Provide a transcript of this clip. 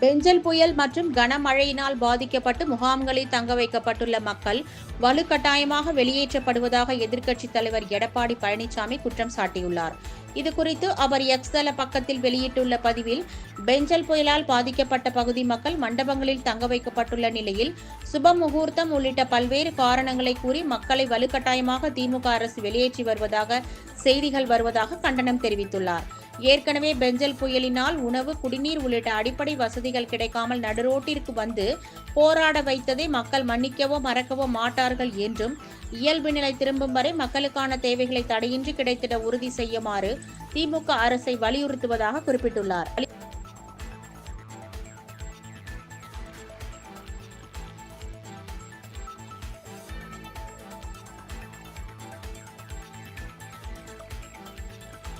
பெஞ்சல் புயல் மற்றும் கனமழையினால் பாதிக்கப்பட்டு முகாம்களில் தங்க வைக்கப்பட்டுள்ள மக்கள் வலுக்கட்டாயமாக வெளியேற்றப்படுவதாக எதிர்க்கட்சித் தலைவர் எடப்பாடி பழனிசாமி குற்றம் சாட்டியுள்ளார். இதுகுறித்து அவர் எக்ஸ் பக்கத்தில் வெளியிட்டுள்ள பதிவில் பெஞ்சல் புயலால் பாதிக்கப்பட்ட பகுதி மக்கள் மண்டபங்களில் தங்க வைக்கப்பட்டுள்ள நிலையில் சுப முகூர்த்தம் உள்ளிட்ட பல்வேறு காரணங்களை கூறி மக்களை வலுக்கட்டாயமாக திமுக அரசு வெளியேற்றி வருவதாக செய்திகள் வருவதாக கண்டனம் தெரிவித்துள்ளார். ஏற்கனவே பெஞ்சல் புயலினால் உணவு குடிநீர் உள்ளிட்ட அடிப்படை வசதிகள் கிடைக்காமல் நடுரோட்டிற்கு வந்து போராட வைத்ததை மக்கள் மன்னிக்கவோ மறக்கவோ மாட்டார்கள் என்றும் இயல்பு நிலை திரும்பும் வரை மக்களுக்கான தேவைகளை தடையின்றி கிடைத்திட உறுதி செய்யுமாறு திமுக அரசை வலியுறுத்துவதாக குறிப்பிட்டுள்ளார்.